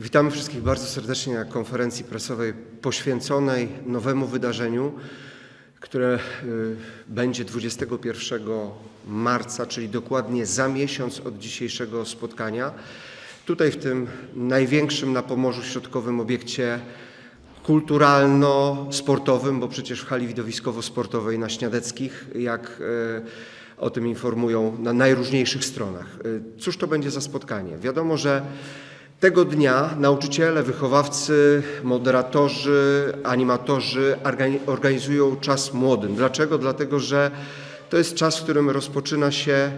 Witamy wszystkich bardzo serdecznie na konferencji prasowej poświęconej nowemu wydarzeniu, które y, będzie 21 marca, czyli dokładnie za miesiąc od dzisiejszego spotkania. Tutaj w tym największym na Pomorzu Środkowym obiekcie kulturalno-sportowym, bo przecież w hali widowiskowo-sportowej na Śniadeckich, jak e, o tym informują na najróżniejszych stronach. E, Cóż to będzie za spotkanie? Wiadomo, że tego dnia nauczyciele, wychowawcy, moderatorzy, animatorzy organi- organizują czas młodym. Dlaczego? Dlatego, że to jest czas, w którym rozpoczyna się,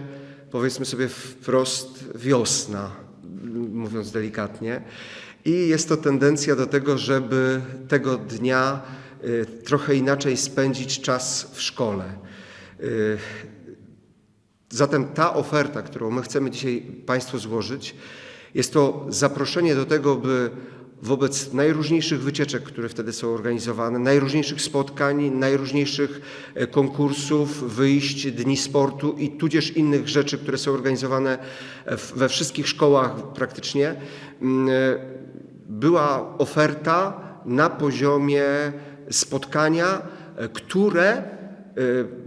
powiedzmy sobie wprost, wiosna, mówiąc delikatnie. I jest to tendencja do tego, żeby tego dnia y, trochę inaczej spędzić czas w szkole. Y, Zatem ta oferta, którą my chcemy dzisiaj Państwu złożyć, jest to zaproszenie do tego, by wobec najróżniejszych wycieczek, które wtedy są organizowane, najróżniejszych spotkań, najróżniejszych e, konkursów, wyjść, dni sportu i tudzież innych rzeczy, które są organizowane w- we wszystkich szkołach praktycznie, mm, e, była oferta na poziomie spotkania, e, które e,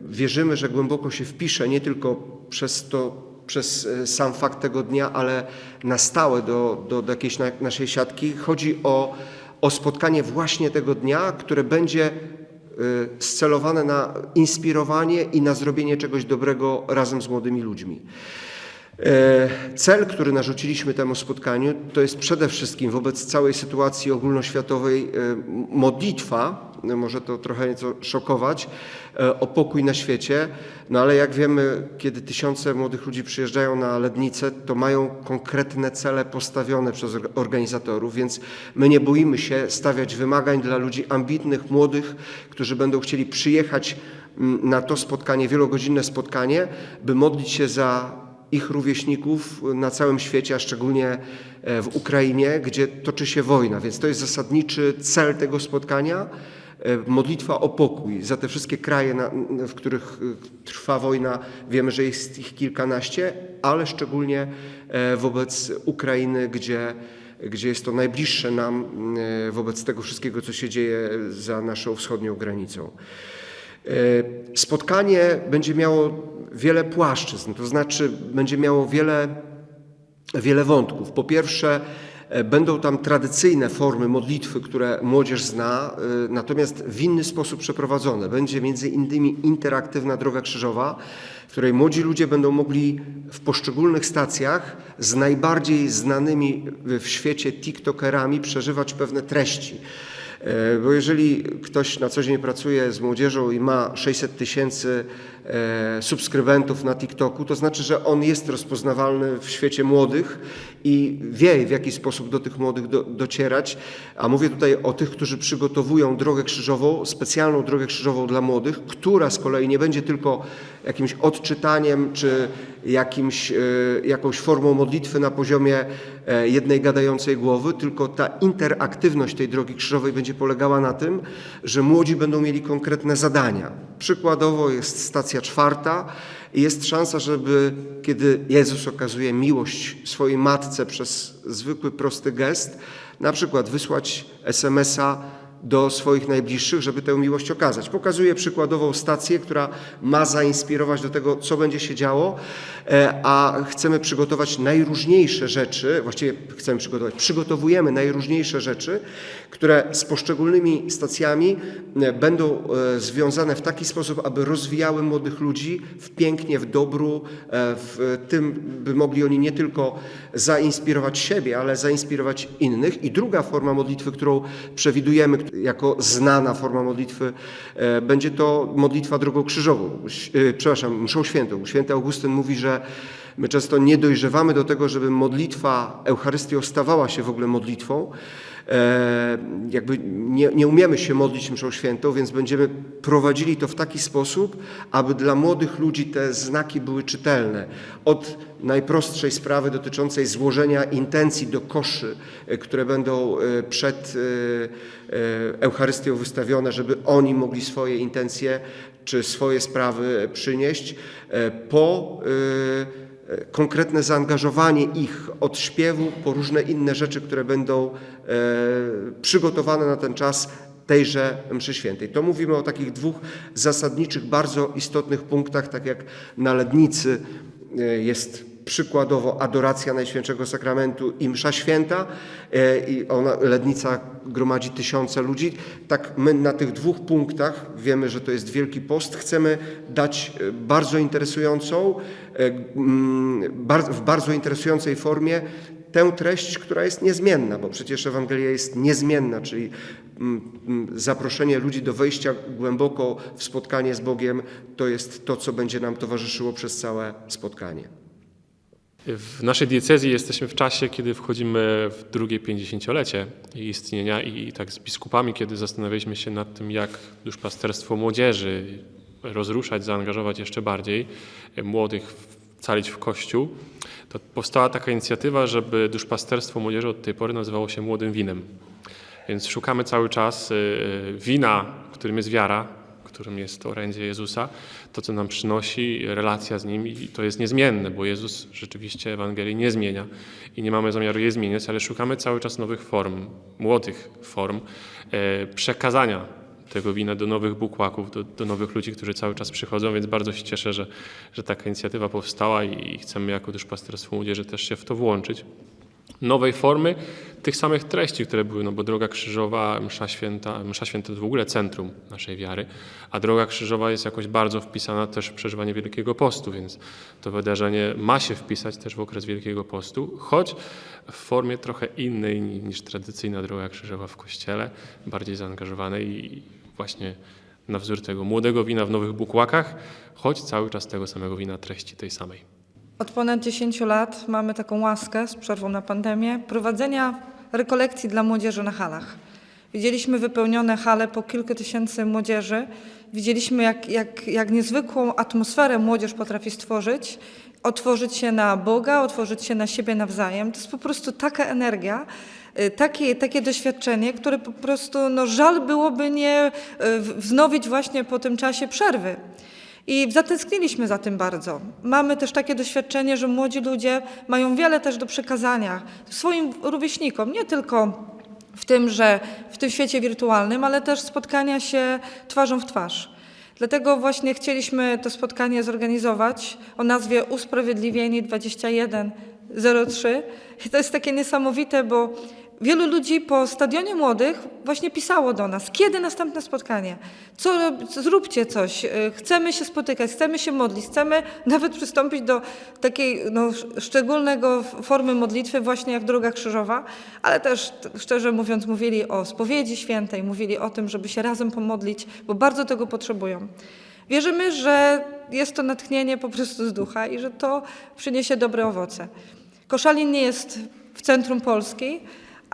wierzymy, że głęboko się wpisze nie tylko przez to, przez e, sam fakt tego dnia, ale na stałe do, do, do jakiejś na, naszej siatki. Chodzi o, o spotkanie właśnie tego dnia, które będzie e, scelowane na inspirowanie i na zrobienie czegoś dobrego razem z młodymi ludźmi. E, Cel, który narzuciliśmy temu spotkaniu, to jest przede wszystkim wobec całej sytuacji ogólnoświatowej e, modlitwa, no może to trochę nieco szokować, e, o pokój na świecie, no ale jak wiemy, kiedy tysiące młodych ludzi przyjeżdżają na Lednicę, to mają konkretne cele postawione przez orga- organizatorów, więc my nie boimy się stawiać wymagań dla ludzi ambitnych, młodych, którzy będą chcieli przyjechać na to spotkanie, wielogodzinne spotkanie, by modlić się za ich rówieśników na całym świecie, a szczególnie e, w Ukrainie, gdzie toczy się wojna. Więc to jest zasadniczy cel tego spotkania. e, Modlitwa o pokój za te wszystkie kraje, w których e, trwa wojna. Wiemy, że jest ich kilkanaście, ale szczególnie wobec Ukrainy, gdzie, gdzie jest to najbliższe nam wobec tego wszystkiego, co się dzieje za naszą wschodnią granicą. E, Spotkanie będzie miało wiele płaszczyzn, to znaczy będzie miało wiele, wiele wątków. Po pierwsze, e, będą tam tradycyjne formy modlitwy, które młodzież zna, e, natomiast w inny sposób przeprowadzone. Będzie między innymi interaktywna droga krzyżowa, w której młodzi ludzie będą mogli w poszczególnych stacjach z najbardziej znanymi w świecie TikTokerami przeżywać pewne treści. E, Bo jeżeli ktoś na co dzień pracuje z młodzieżą i ma 600 tysięcy e, subskrybentów na TikToku, to znaczy, że on jest rozpoznawalny w świecie młodych i wie, w jaki sposób do tych młodych do, docierać. A mówię tutaj o tych, którzy przygotowują drogę krzyżową, specjalną drogę krzyżową dla młodych, która z kolei nie będzie tylko jakimś odczytaniem czy jakimś, e, jakąś formą modlitwy na poziomie jednej gadającej głowy, tylko ta interaktywność tej drogi krzyżowej będzie polegała na tym, że młodzi będą mieli konkretne zadania. Przykładowo jest stacja czwarta i jest szansa, żeby kiedy Jezus okazuje miłość swojej matce przez zwykły, prosty gest, na przykład wysłać SMS-a do swoich najbliższych, żeby tę miłość okazać. Pokazuje przykładową stację, która ma zainspirować do tego, co będzie się działo, e, a chcemy przygotować najróżniejsze rzeczy, właściwie chcemy przygotować, przygotowujemy najróżniejsze rzeczy, które z poszczególnymi stacjami e, będą e, związane w taki sposób, aby rozwijały młodych ludzi w pięknie, w dobru, w tym, by mogli oni nie tylko zainspirować siebie, ale zainspirować innych. I druga forma modlitwy, którą przewidujemy jako znana forma modlitwy, e, będzie to modlitwa drogą krzyżową, e, przepraszam, mszą świętą. Święty Augustyn mówi, że my często nie dojrzewamy do tego, żeby modlitwa Eucharystią stawała się w ogóle modlitwą. E, jakby nie, nie umiemy się modlić mszą świętą, więc będziemy prowadzili to w taki sposób, aby dla młodych ludzi te znaki były czytelne. Od najprostszej sprawy dotyczącej złożenia intencji do koszy, e, które będą e, przed Eucharystią wystawione, żeby oni mogli swoje intencje czy swoje sprawy przynieść, po konkretne zaangażowanie ich od śpiewu po różne inne rzeczy, które będą e, przygotowane na ten czas tejże mszy świętej. To mówimy o takich dwóch zasadniczych, bardzo istotnych punktach, tak jak na Lednicy e, jest przykładowo adoracja Najświętszego Sakramentu i msza święta e, i ona, Lednica gromadzi tysiące ludzi. Tak my na tych dwóch punktach, wiemy, że to jest Wielki Post, chcemy dać e, bardzo interesującą, e, mm, w bardzo interesującej formie tę treść, która jest niezmienna, bo przecież Ewangelia jest niezmienna, czyli mm, mm, zaproszenie ludzi do wejścia głęboko w spotkanie z Bogiem, to jest to, co będzie nam towarzyszyło przez całe spotkanie. W naszej diecezji jesteśmy w czasie, kiedy wchodzimy w drugie pięćdziesięciolecie istnienia i tak z biskupami, kiedy zastanawialiśmy się nad tym, jak duszpasterstwo młodzieży rozruszać, zaangażować jeszcze bardziej młodych, wcalić w Kościół, to powstała taka inicjatywa, żeby duszpasterstwo młodzieży od tej pory nazywało się Młodym Winem. Więc szukamy cały czas e, wina, którym jest wiara, którym jest orędzie Jezusa, to co nam przynosi, relacja z Nim i to jest niezmienne, bo Jezus rzeczywiście Ewangelii nie zmienia i nie mamy zamiaru je zmieniać, ale szukamy cały czas nowych form, młodych form e, przekazania tego wina do nowych bukłaków, do, do nowych ludzi, którzy cały czas przychodzą, więc bardzo się cieszę, że, że taka inicjatywa powstała i, i chcemy jako duszpasterstwo młodzieży też się w to włączyć nowej formy tych samych treści, które były, no bo Droga Krzyżowa, Msza Święta, Msza Święta to w ogóle centrum naszej wiary, a Droga Krzyżowa jest jakoś bardzo wpisana też w przeżywanie Wielkiego Postu, więc to wydarzenie ma się wpisać też w okres Wielkiego Postu, choć w formie trochę innej niż tradycyjna Droga Krzyżowa w Kościele, bardziej zaangażowanej i właśnie na wzór tego młodego wina w nowych bukłakach, choć cały czas tego samego wina treści tej samej. Od ponad 10 lat mamy taką łaskę z przerwą na pandemię prowadzenia rekolekcji dla młodzieży na halach. Widzieliśmy wypełnione hale po kilka tysięcy młodzieży. Widzieliśmy, jak, jak, jak niezwykłą atmosferę młodzież potrafi stworzyć, otworzyć się na Boga, otworzyć się na siebie nawzajem. To jest po prostu taka energia, y, takie, takie doświadczenie, które po prostu no, żal byłoby nie y, wznowić właśnie po tym czasie przerwy. I zatęskniliśmy za tym bardzo. Mamy też takie doświadczenie, że młodzi ludzie mają wiele też do przekazania swoim rówieśnikom, nie tylko w tym, że w tym świecie wirtualnym, ale też spotkania się twarzą w twarz. Dlatego właśnie chcieliśmy to spotkanie zorganizować o nazwie Usprawiedliwieni 2103. I to jest takie niesamowite, bo wielu ludzi po Stadionie Młodych właśnie pisało do nas, kiedy następne spotkanie, co, zróbcie coś, y, chcemy się spotykać, chcemy się modlić, chcemy nawet przystąpić do takiej no, sz- szczególnego formy modlitwy właśnie jak Droga Krzyżowa, ale też szczerze mówiąc mówili o spowiedzi świętej, mówili o tym, żeby się razem pomodlić, bo bardzo tego potrzebują. Wierzymy, że jest to natchnienie po prostu z ducha i że to przyniesie dobre owoce. Koszalin nie jest w centrum Polski,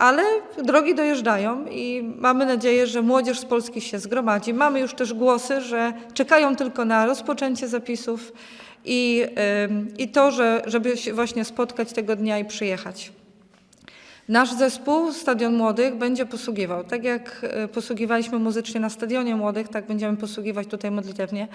ale drogi dojeżdżają i mamy nadzieję, że młodzież z Polski się zgromadzi. Mamy już też głosy, że czekają tylko na rozpoczęcie zapisów i, i to, że, żeby się właśnie spotkać tego dnia i przyjechać. Nasz zespół Stadion Młodych będzie posługiwał. Tak jak e, posługiwaliśmy muzycznie na Stadionie Młodych, tak będziemy posługiwać tutaj modlitewnie.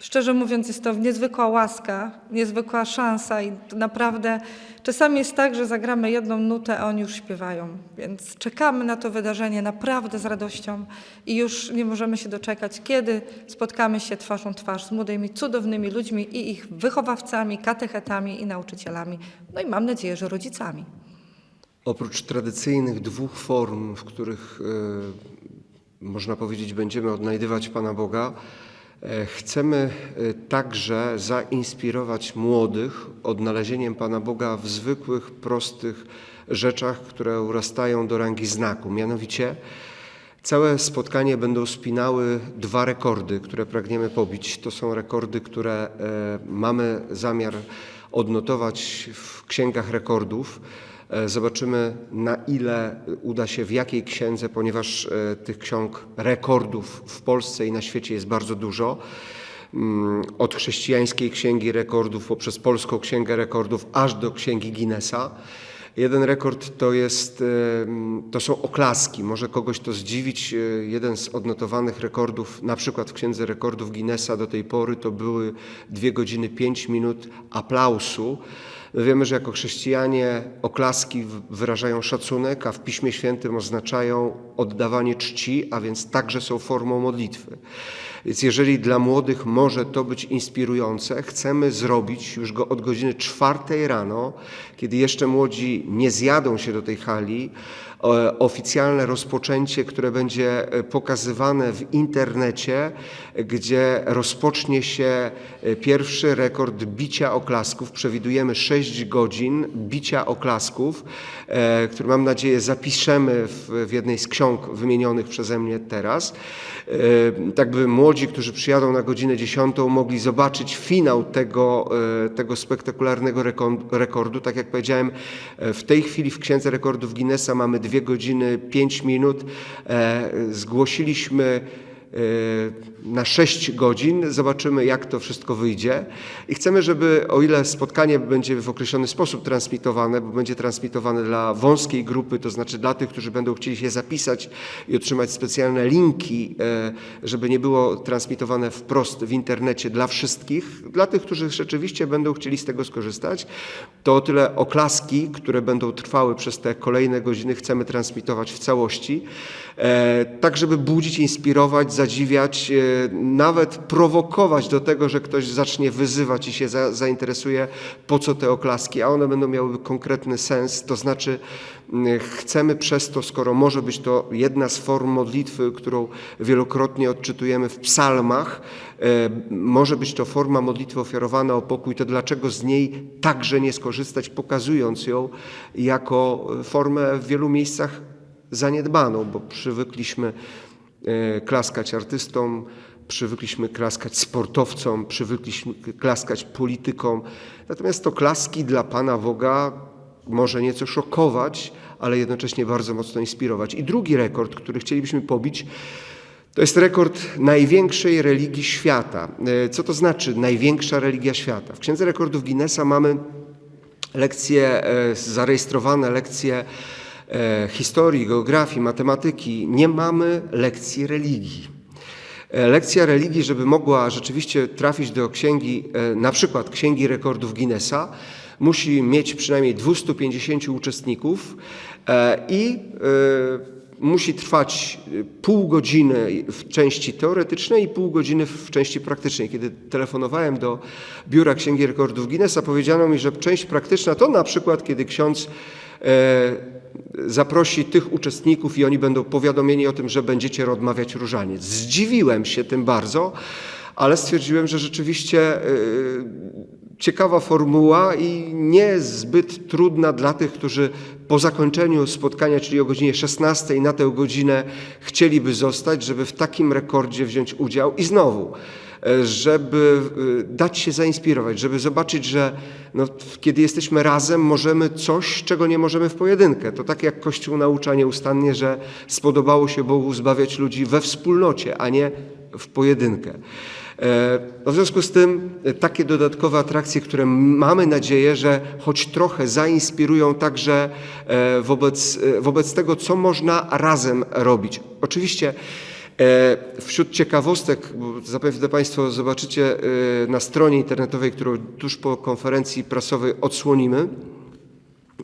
Szczerze mówiąc, jest to niezwykła łaska, niezwykła szansa i naprawdę czasami jest tak, że zagramy jedną nutę, a oni już śpiewają. Więc czekamy na to wydarzenie naprawdę z radością i już nie możemy się doczekać, kiedy spotkamy się twarzą twarz z młodymi, cudownymi ludźmi i ich wychowawcami, katechetami i nauczycielami. No i mam nadzieję, że rodzicami. Oprócz tradycyjnych dwóch form, w których e, można powiedzieć będziemy odnajdywać Pana Boga, chcemy e, także zainspirować młodych odnalezieniem Pana Boga w zwykłych, prostych rzeczach, które urastają do rangi znaku. Mianowicie Całe spotkanie będą spinały dwa rekordy, które pragniemy pobić. To są rekordy, które e, mamy zamiar odnotować w księgach rekordów. E, Zobaczymy, na ile uda się w jakiej księdze, ponieważ e, tych ksiąg rekordów w Polsce i na świecie jest bardzo dużo. Mm, Od chrześcijańskiej księgi rekordów poprzez polską księgę rekordów aż do księgi Guinnessa. Jeden rekord to, jest, em, to są oklaski. Może kogoś to zdziwić. E, Jeden z odnotowanych rekordów, na przykład w Księdze Rekordów Guinnessa do tej pory, to były 2 godziny 5 minut aplausu. My wiemy, że jako chrześcijanie oklaski wyrażają szacunek, a w Piśmie Świętym oznaczają oddawanie czci, a więc także są formą modlitwy. Więc jeżeli dla młodych może to być inspirujące, chcemy zrobić już go od godziny czwartej rano, kiedy jeszcze młodzi nie zjadą się do tej hali, oficjalne rozpoczęcie, które będzie e, pokazywane w internecie, gdzie rozpocznie się e, pierwszy rekord bicia oklasków. Przewidujemy 6 godzin bicia oklasków, e, który mam nadzieję zapiszemy w, w jednej z ksiąg wymienionych przeze mnie teraz. E, Tak by młodzi, którzy przyjadą na godzinę 10, mogli zobaczyć finał tego, e, tego spektakularnego rekordu. Tak jak powiedziałem, e, w tej chwili w Księdze Rekordów Guinnessa mamy 2 godziny 5 minut. E, Zgłosiliśmy e, na 6 godzin. Zobaczymy, jak to wszystko wyjdzie. I chcemy, żeby, o ile spotkanie będzie w określony sposób transmitowane, bo będzie transmitowane dla wąskiej grupy, to znaczy dla tych, którzy będą chcieli się zapisać i otrzymać specjalne linki, e, żeby nie było transmitowane wprost w internecie dla wszystkich, dla tych, którzy rzeczywiście będą chcieli z tego skorzystać, to o tyle oklaski, które będą trwały przez te kolejne godziny, chcemy transmitować w całości, e, tak żeby budzić, inspirować, zadziwiać, e, nawet prowokować do tego, że ktoś zacznie wyzywać i się za, zainteresuje, po co te oklaski, a one będą miały konkretny sens, to znaczy mm, chcemy przez to, skoro może być to jedna z form modlitwy, którą wielokrotnie odczytujemy w psalmach, e, może być to forma modlitwy ofiarowana o pokój, to dlaczego z niej także nie skorzystać, pokazując ją jako formę w wielu miejscach zaniedbaną, bo przywykliśmy klaskać artystom, przywykliśmy klaskać sportowcom, przywykliśmy klaskać politykom. Natomiast to klaski dla Pana Boga może nieco szokować, ale jednocześnie bardzo mocno inspirować. I drugi rekord, który chcielibyśmy pobić, to jest rekord największej religii świata. E, Co to znaczy największa religia świata? W Księdze Rekordów Guinnessa mamy lekcje, e, zarejestrowane lekcje e, historii, geografii, matematyki. Nie mamy lekcji religii. E, Lekcja religii, żeby mogła rzeczywiście trafić do księgi, e, na przykład Księgi Rekordów Guinnessa, musi mieć przynajmniej 250 uczestników e, i e, musi trwać e, pół godziny w części teoretycznej i pół godziny w części praktycznej. Kiedy telefonowałem do biura Księgi Rekordów Guinnessa, powiedziano mi, że część praktyczna to na przykład, kiedy ksiądz e, zaprosi tych uczestników i oni będą powiadomieni o tym, że będziecie odmawiać różaniec. Zdziwiłem się tym bardzo, ale stwierdziłem, że rzeczywiście y, ciekawa formuła i niezbyt trudna dla tych, którzy po zakończeniu spotkania, czyli o godzinie 16 na tę godzinę chcieliby zostać, żeby w takim rekordzie wziąć udział i znowu e, żeby y, dać się zainspirować, żeby zobaczyć, że no, kiedy jesteśmy razem, możemy coś, czego nie możemy w pojedynkę. To tak jak Kościół naucza nieustannie, że spodobało się Bogu zbawiać ludzi we wspólnocie, a nie w pojedynkę. E, No w związku z tym e, takie dodatkowe atrakcje, które mamy nadzieję, że choć trochę zainspirują także e, wobec, e, wobec tego, co można razem robić. Oczywiście E, Wśród ciekawostek, zapewne Państwo zobaczycie e, na stronie internetowej, którą tuż po konferencji prasowej odsłonimy,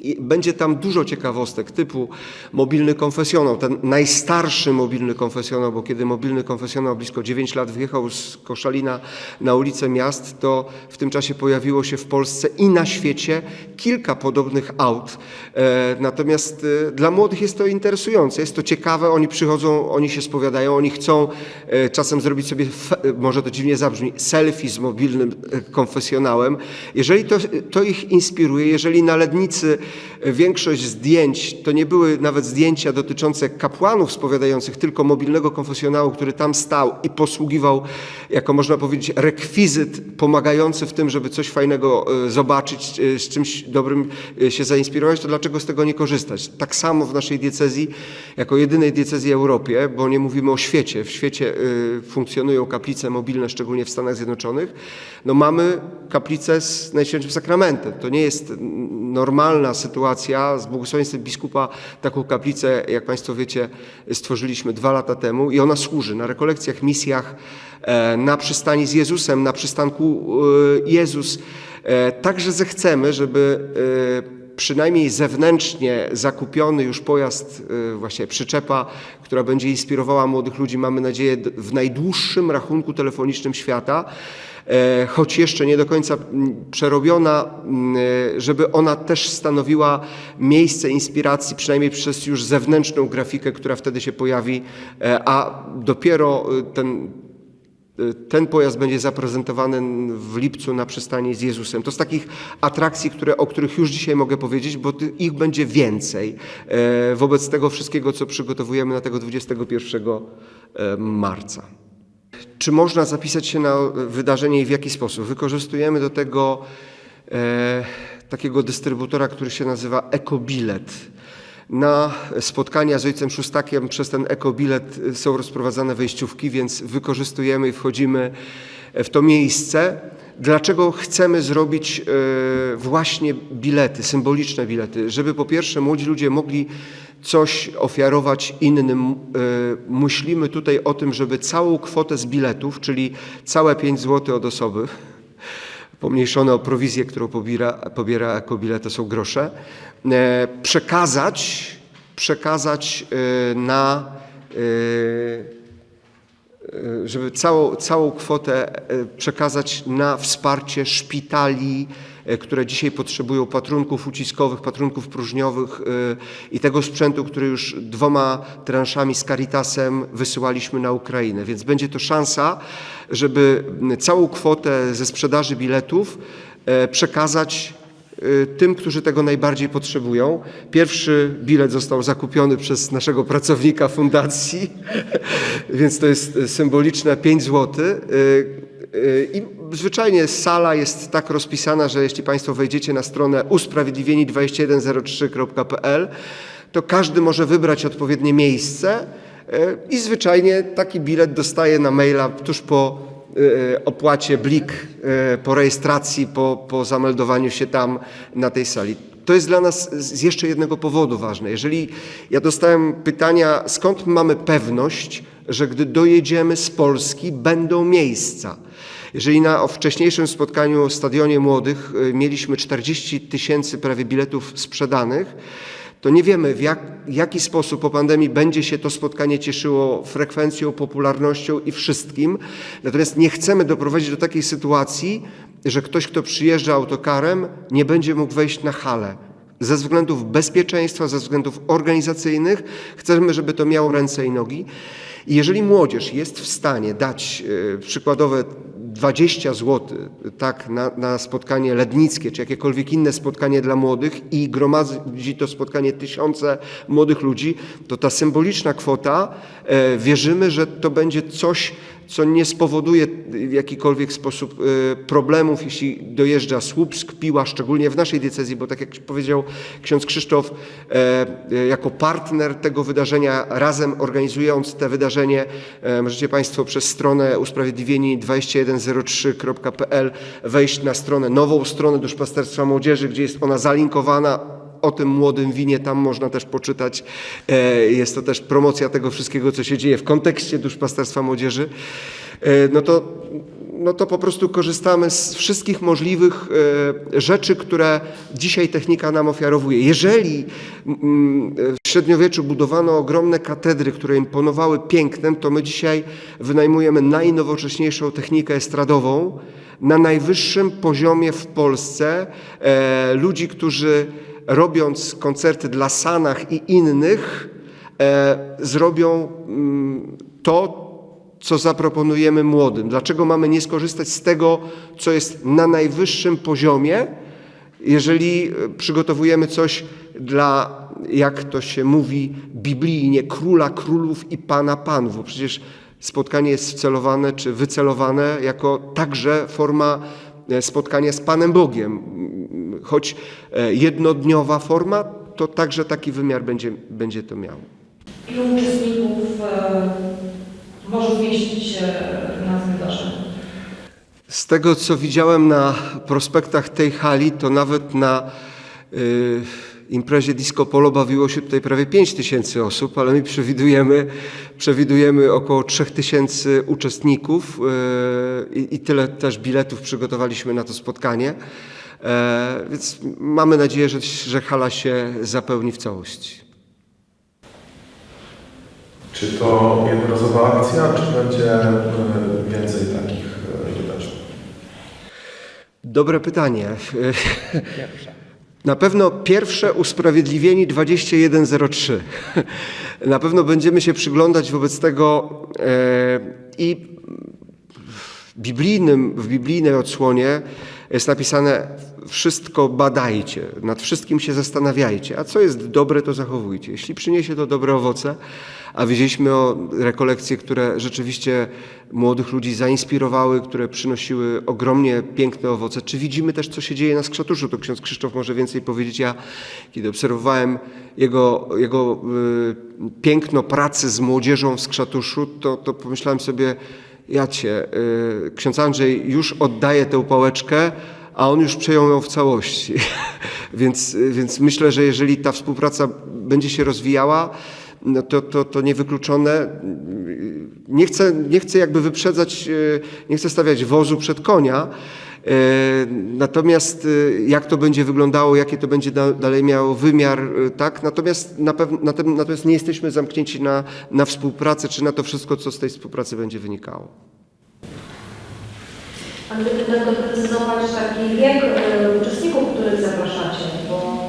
i będzie tam dużo ciekawostek typu mobilny konfesjonał, ten najstarszy mobilny konfesjonał, bo kiedy mobilny konfesjonał blisko 9 lat wjechał z Koszalina na ulicę miast, to w tym czasie pojawiło się w Polsce i na świecie kilka podobnych aut. E, Natomiast e, dla młodych jest to interesujące, jest to ciekawe, oni przychodzą, oni się spowiadają, oni chcą e, czasem zrobić sobie, może to dziwnie zabrzmi, selfie z mobilnym konfesjonałem. Jeżeli to, to ich inspiruje, jeżeli na Lednicy większość zdjęć to nie były nawet zdjęcia dotyczące kapłanów spowiadających, tylko mobilnego konfesjonału, który tam stał i posługiwał jako można powiedzieć rekwizyt pomagający w tym, żeby coś fajnego e, zobaczyć, e, z czymś dobrym e, się zainspirować, to dlaczego z tego nie korzystać? Tak samo w naszej diecezji, jako jedynej diecezji w Europie, bo nie mówimy o świecie, w świecie funkcjonują kaplice mobilne, szczególnie w Stanach Zjednoczonych, no mamy kaplicę z Najświętszym Sakramentem. To nie jest normalna sytuacja. Z błogosławieństwem biskupa taką kaplicę, jak Państwo wiecie, stworzyliśmy dwa lata temu i ona służy na rekolekcjach, misjach, e, na przystani z Jezusem, na przystanku e, Jezus. E, Także zechcemy, żeby przynajmniej zewnętrznie zakupiony już pojazd, właśnie przyczepa, która będzie inspirowała młodych ludzi, mamy nadzieję, w najdłuższym rachunku telefonicznym świata, choć jeszcze nie do końca przerobiona, e, żeby ona też stanowiła miejsce inspiracji, przynajmniej przez już zewnętrzną grafikę, która wtedy się pojawi, e, a dopiero ten ten pojazd będzie zaprezentowany w lipcu na przystani z Jezusem. To z takich atrakcji, które, o których już dzisiaj mogę powiedzieć, bo ich będzie więcej e, wobec tego wszystkiego, co przygotowujemy na tego 21 e, marca. Czy można zapisać się na wydarzenie i w jaki sposób? Wykorzystujemy do tego e, takiego dystrybutora, który się nazywa Ekobilet. Na spotkania z ojcem Szustakiem przez ten ekobilet są rozprowadzane wejściówki, więc wykorzystujemy i wchodzimy w to miejsce. Dlaczego chcemy zrobić e, właśnie bilety, symboliczne bilety? Żeby po pierwsze młodzi ludzie mogli coś ofiarować innym. E, Myślimy tutaj o tym, żeby całą kwotę z biletów, czyli całe 5 zł od osoby, pomniejszone o prowizję, którą pobiera, pobiera Ekobilet, to są grosze, e, przekazać, przekazać na, żeby całą, całą kwotę e, przekazać na wsparcie szpitali, e, które dzisiaj potrzebują patrunków uciskowych, patrunków próżniowych e, i tego sprzętu, który już dwoma transzami z Caritasem wysyłaliśmy na Ukrainę. Więc będzie to szansa, żeby całą kwotę ze sprzedaży biletów e, przekazać e, tym, którzy tego najbardziej potrzebują. Pierwszy bilet został zakupiony przez naszego pracownika fundacji, więc to jest symboliczne 5 zł. I zwyczajnie sala jest tak rozpisana, że jeśli Państwo wejdziecie na stronę usprawiedliwieni2103.pl, to każdy może wybrać odpowiednie miejsce i zwyczajnie taki bilet dostaje na maila tuż po opłacie blik, e, po rejestracji, po, po zameldowaniu się tam na tej sali. To jest dla nas z jeszcze jednego powodu ważne. Jeżeli ja dostałem pytania, skąd mamy pewność, że gdy dojedziemy z Polski, będą miejsca. Jeżeli na wcześniejszym spotkaniu w Stadionie Młodych y, mieliśmy 40 tysięcy prawie biletów sprzedanych, to nie wiemy w jak, jaki sposób po pandemii będzie się to spotkanie cieszyło frekwencją, popularnością i wszystkim. Natomiast nie chcemy doprowadzić do takiej sytuacji, że ktoś, kto przyjeżdża autokarem, nie będzie mógł wejść na halę. Ze względów bezpieczeństwa, ze względów organizacyjnych chcemy, żeby to miało ręce i nogi. I jeżeli młodzież jest w stanie dać e, przykładowe 20 zł tak, na, na spotkanie lednickie, czy jakiekolwiek inne spotkanie dla młodych i gromadzi to spotkanie tysiące młodych ludzi, to ta symboliczna kwota, e, wierzymy, że to będzie coś, co nie spowoduje w jakikolwiek sposób e, problemów, jeśli dojeżdża Słupsk, Piła, szczególnie w naszej diecezji, bo tak jak powiedział ksiądz Krzysztof, e, e, jako partner tego wydarzenia, razem organizując te wydarzenie, możecie Państwo przez stronę usprawiedliwieni2103.pl wejść na stronę, nową stronę Duszpasterstwa Młodzieży, gdzie jest ona zalinkowana o tym młodym winie tam można też poczytać. E, Jest to też promocja tego wszystkiego, co się dzieje w kontekście duszpasterstwa młodzieży. E, No to, no to po prostu korzystamy z wszystkich możliwych e, rzeczy, które dzisiaj technika nam ofiarowuje. Jeżeli mm, w średniowieczu budowano ogromne katedry, które imponowały pięknem, to my dzisiaj wynajmujemy najnowocześniejszą technikę estradową na najwyższym poziomie w Polsce. E, Ludzi, którzy robiąc koncerty dla Sanach i innych, e, zrobią mm, to, co zaproponujemy młodym. Dlaczego mamy nie skorzystać z tego, co jest na najwyższym poziomie, jeżeli e, przygotowujemy coś dla, jak to się mówi biblijnie, króla królów i pana panów, bo przecież spotkanie jest wcelowane czy wycelowane jako także forma e, spotkania z Panem Bogiem. Choć e, jednodniowa forma, to także taki wymiar będzie, będzie to miało. Ilu uczestników e, może zmieścić się na wydarzeniu? Z tego, co widziałem na prospektach tej hali, to nawet na y, imprezie Disco Polo bawiło się tutaj prawie 5 tysięcy osób, ale my przewidujemy, przewidujemy około 3 tysięcy uczestników y, i tyle też biletów przygotowaliśmy na to spotkanie. E, Więc mamy nadzieję, że, że hala się zapełni w całości. Czy to jednorazowa akcja, czy będzie e, więcej takich e, wydarzeń? Dobre pytanie. Na pewno pierwsze usprawiedliwieni 2103. Na pewno będziemy się przyglądać wobec tego i w biblijnym, w biblijnej odsłonie jest napisane wszystko badajcie, nad wszystkim się zastanawiajcie, a co jest dobre, to zachowujcie. Jeśli przyniesie to dobre owoce, a wiedzieliśmy o rekolekcje, które rzeczywiście młodych ludzi zainspirowały, które przynosiły ogromnie piękne owoce. Czy widzimy też, co się dzieje na Skrzatuszu? To ksiądz Krzysztof może więcej powiedzieć. Ja, kiedy obserwowałem jego, jego y, piękno pracy z młodzieżą w Skrzatuszu, to, to pomyślałem sobie, ja cię, y, ksiądz Andrzej już oddaje tę pałeczkę, a on już przejął ją w całości. więc, więc myślę, że jeżeli ta współpraca będzie się rozwijała, no to, to, to niewykluczone. Nie chcę, nie chcę jakby wyprzedzać, e, nie chcę stawiać wozu przed konia, e, Natomiast e, jak to będzie wyglądało, jaki to będzie da- dalej miało wymiar, tak? Natomiast, na pew- natem- natomiast nie jesteśmy zamknięci na, na współpracę, czy na to wszystko, co z tej współpracy będzie wynikało. A gdyby tak doprecyzować taki wiek e, uczestników, których zapraszacie, bo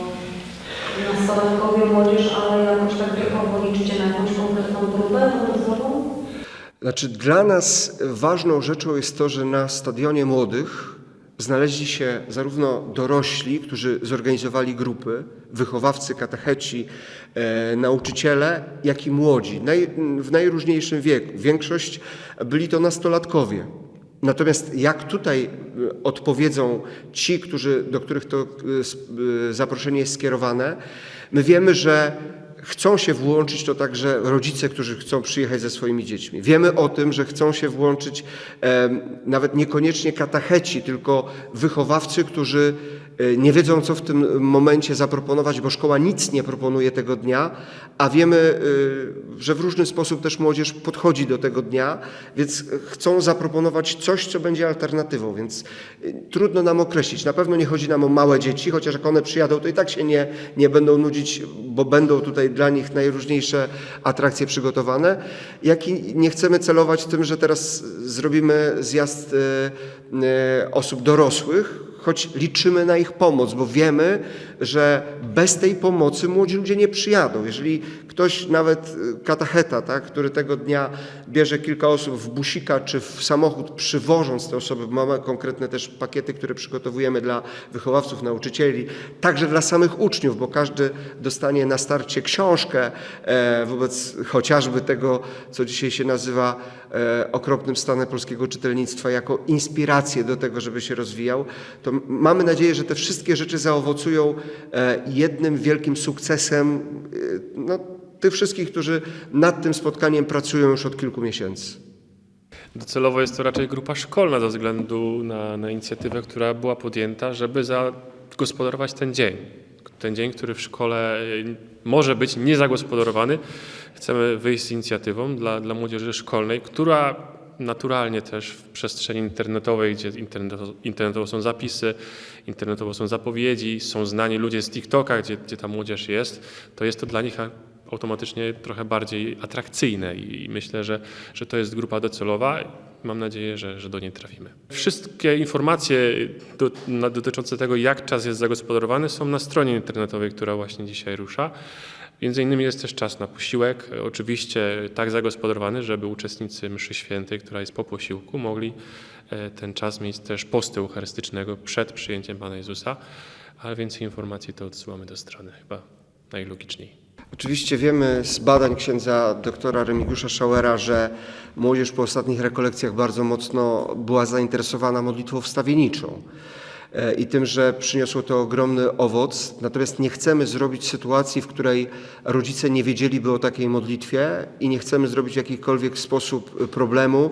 nastolatkowie, młodzież, ale jakoś tak wiekowo liczycie na jakąś konkretną grupę młodzieżową? Znaczy, dla nas ważną rzeczą jest to, że na stadionie młodych znaleźli się zarówno dorośli, którzy zorganizowali grupy, wychowawcy, katecheci, e, nauczyciele, jak i młodzi, naj, w najróżniejszym wieku. Większość byli to nastolatkowie. Natomiast jak tutaj e, odpowiedzą ci, którzy, do których to s- e, zaproszenie jest skierowane, my wiemy, że chcą się włączyć to także rodzice, którzy chcą przyjechać ze swoimi dziećmi. Wiemy o tym, że chcą się włączyć nawet niekoniecznie katecheci, tylko wychowawcy, którzy nie wiedzą, co w tym momencie zaproponować, bo szkoła nic nie proponuje tego dnia, a wiemy, e, że w różny sposób też młodzież podchodzi do tego dnia, więc chcą zaproponować coś, co będzie alternatywą, więc e, trudno nam określić. Na pewno nie chodzi nam o małe dzieci, chociaż jak one przyjadą, to i tak się nie, nie będą nudzić, bo będą tutaj dla nich najróżniejsze atrakcje przygotowane. Jak i nie chcemy celować tym, że teraz zrobimy zjazd osób dorosłych, choć liczymy na ich pomoc, bo wiemy, że bez tej pomocy młodzi ludzie nie przyjadą. Jeżeli ktoś, nawet y, katacheta, tak, który tego dnia bierze kilka osób w busika czy w samochód, przywożąc te osoby, mamy konkretne też pakiety, które przygotowujemy dla wychowawców, nauczycieli, także dla samych uczniów, bo każdy dostanie na starcie książkę e, wobec chociażby tego, co dzisiaj się nazywa e, okropnym stanem polskiego czytelnictwa, jako inspirację do tego, żeby się rozwijał, to mamy nadzieję, że te wszystkie rzeczy zaowocują e, jednym wielkim sukcesem no, tych wszystkich, którzy nad tym spotkaniem pracują już od kilku miesięcy. Docelowo jest to raczej grupa szkolna ze względu na, na inicjatywę, która była podjęta, żeby zagospodarować ten dzień. Ten dzień, który w szkole y, może być niezagospodarowany. Chcemy wyjść z inicjatywą dla, dla młodzieży szkolnej, która naturalnie też w przestrzeni internetowej, gdzie internetowo, internetowo są zapisy, internetowo są zapowiedzi, są znani ludzie z TikToka, gdzie, gdzie ta młodzież jest, to jest to dla nich automatycznie trochę bardziej atrakcyjne i myślę, że, że to jest grupa docelowa. Mam nadzieję, że, że do niej trafimy. Wszystkie informacje do, na, dotyczące tego, jak czas jest zagospodarowany, są na stronie internetowej, która właśnie dzisiaj rusza. Między innymi jest też czas na posiłek, oczywiście tak zagospodarowany, żeby uczestnicy mszy świętej, która jest po posiłku, mogli e, ten czas mieć też postu eucharystycznego przed przyjęciem Pana Jezusa, ale więcej informacji to odsyłamy do strony, chyba najlogiczniej. Oczywiście wiemy z badań księdza doktora Remigiusza Schauera, że młodzież po ostatnich rekolekcjach bardzo mocno była zainteresowana modlitwą wstawienniczą. I tym, że przyniosło to ogromny owoc. Natomiast nie chcemy zrobić sytuacji, w której rodzice nie wiedzieliby o takiej modlitwie i nie chcemy zrobić w jakikolwiek sposób problemu,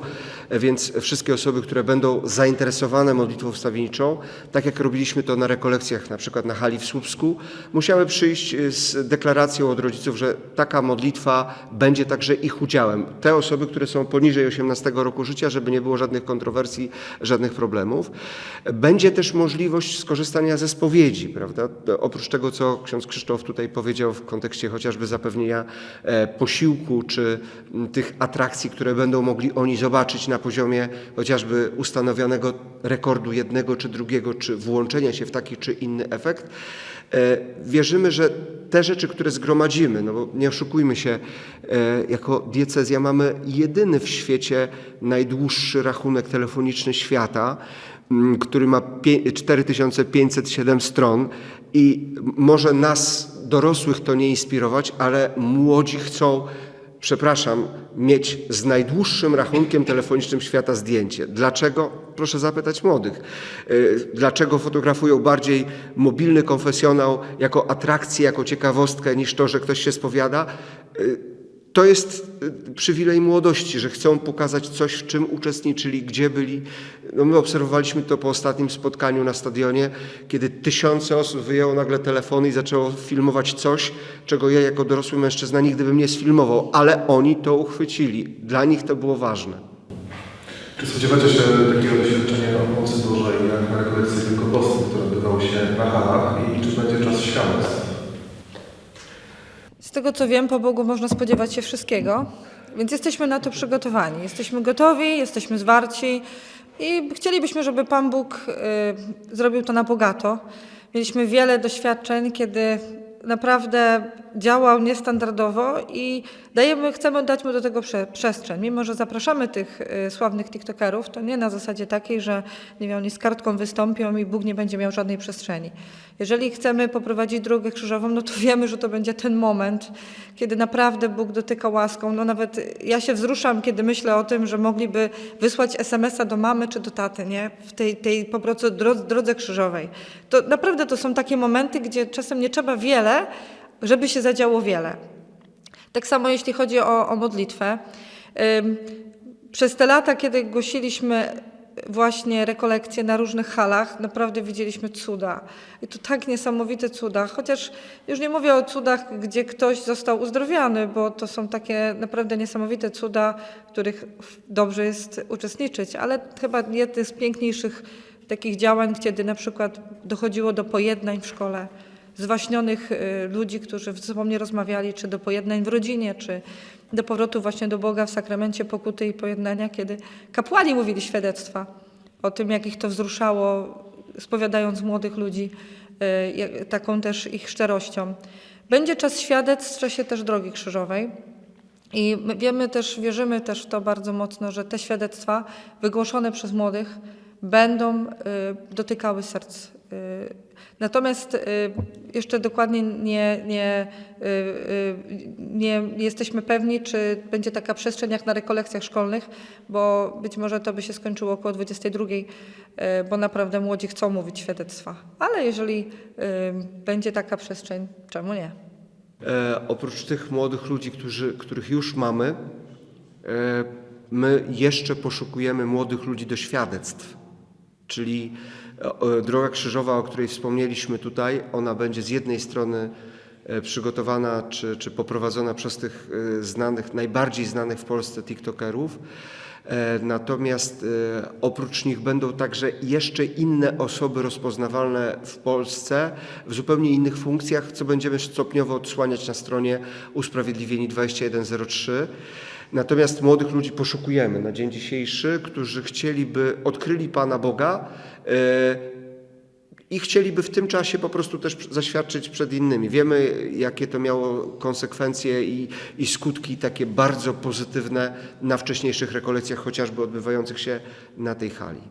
więc wszystkie osoby, które będą zainteresowane modlitwą wstawienniczą, tak jak robiliśmy to na rekolekcjach, na przykład na hali w Słupsku, musiały przyjść e, z deklaracją od rodziców, że taka modlitwa będzie także ich udziałem. Te osoby, które są poniżej 18 roku życia, żeby nie było żadnych kontrowersji, żadnych problemów. Będzie też możliwość skorzystania ze spowiedzi, prawda? Oprócz tego, co ksiądz Krzysztof tutaj powiedział w kontekście chociażby zapewnienia e, posiłku, czy tych atrakcji, które będą mogli oni zobaczyć na poziomie chociażby ustanowionego rekordu jednego czy drugiego, czy włączenia się w taki czy inny efekt. E, Wierzymy, że te rzeczy, które zgromadzimy, no bo nie oszukujmy się, e, jako diecezja mamy jedyny w świecie najdłuższy rachunek telefoniczny świata, który ma pie- 4507 stron i może nas, dorosłych, to nie inspirować, ale młodzi chcą przepraszam, mieć z najdłuższym rachunkiem telefonicznym świata zdjęcie. Dlaczego? Proszę zapytać młodych. Y, Dlaczego fotografują bardziej mobilny konfesjonał jako atrakcję, jako ciekawostkę, niż to, że ktoś się spowiada? To jest y, przywilej młodości, że chcą pokazać coś, w czym uczestniczyli, gdzie byli. No my obserwowaliśmy to po ostatnim spotkaniu na stadionie, kiedy tysiące osób wyjęło nagle telefony i zaczęło filmować coś, czego ja jako dorosły mężczyzna nigdy bym nie sfilmował, ale oni to uchwycili. Dla nich to było ważne. Czy spodziewacie się takiego doświadczenia o Bożej jak na rekolekcje wielkopostne, które odbywały się na halach i czy będzie czas świadectw? Tego co wiem, po Bogu można spodziewać się wszystkiego, więc jesteśmy na to przygotowani. Jesteśmy gotowi, jesteśmy zwarci i chcielibyśmy, żeby Pan Bóg y, zrobił to na bogato. Mieliśmy wiele doświadczeń, kiedy naprawdę działał niestandardowo i dajemy, chcemy dać mu do tego prze, przestrzeń. Mimo, że zapraszamy tych y, sławnych TikTokerów, to nie na zasadzie takiej, że nie wiem, oni z kartką wystąpią i Bóg nie będzie miał żadnej przestrzeni. Jeżeli chcemy poprowadzić drogę krzyżową, no to wiemy, że to będzie ten moment, kiedy naprawdę Bóg dotyka łaską. No nawet ja się wzruszam, kiedy myślę o tym, że mogliby wysłać SMS-a do mamy czy do taty, nie? W tej, tej po prostu drodze, krzyżowej. To naprawdę to są takie momenty, gdzie czasem nie trzeba wiele, żeby się zadziało wiele. Tak samo jeśli chodzi o, o modlitwę. Przez te lata, kiedy głosiliśmy właśnie rekolekcje na różnych halach, naprawdę widzieliśmy cuda. I to tak niesamowite cuda. Chociaż już nie mówię o cudach, gdzie ktoś został uzdrowiony, bo to są takie naprawdę niesamowite cuda, w których dobrze jest uczestniczyć. Ale chyba jedne z piękniejszych takich działań, kiedy na przykład dochodziło do pojednań w szkole zwaśnionych y, ludzi, którzy ze sobą nie rozmawiali, czy do pojednań w rodzinie, czy do powrotu właśnie do Boga w sakramencie pokuty i pojednania, kiedy kapłani mówili świadectwa o tym, jak ich to wzruszało, spowiadając młodych ludzi y, taką też ich szczerością. Będzie czas świadectw w czasie też drogi krzyżowej. I my wiemy też, wierzymy też w to bardzo mocno, że te świadectwa wygłoszone przez młodych będą y, dotykały serc. Natomiast y, jeszcze dokładnie nie, nie, y, y, nie jesteśmy pewni, czy będzie taka przestrzeń jak na rekolekcjach szkolnych, bo być może to by się skończyło około 22, y, bo naprawdę młodzi chcą mówić świadectwa. Ale jeżeli będzie taka przestrzeń, czemu nie? E, oprócz tych młodych ludzi, którzy, których już mamy, e, my jeszcze poszukujemy młodych ludzi do świadectw. Czyli droga krzyżowa, o której wspomnieliśmy tutaj, ona będzie z jednej strony e, przygotowana czy, czy poprowadzona przez tych e, znanych, najbardziej znanych w Polsce TikTokerów. E, Natomiast oprócz nich będą także jeszcze inne osoby rozpoznawalne w Polsce w zupełnie innych funkcjach, co będziemy stopniowo odsłaniać na stronie Usprawiedliwieni 2103. Natomiast młodych ludzi poszukujemy na dzień dzisiejszy, którzy chcieliby, odkryli Pana Boga e, i chcieliby w tym czasie po prostu też zaświadczyć przed innymi. Wiemy, jakie to miało konsekwencje i, i skutki takie bardzo pozytywne na wcześniejszych rekolekcjach, chociażby odbywających się na tej hali.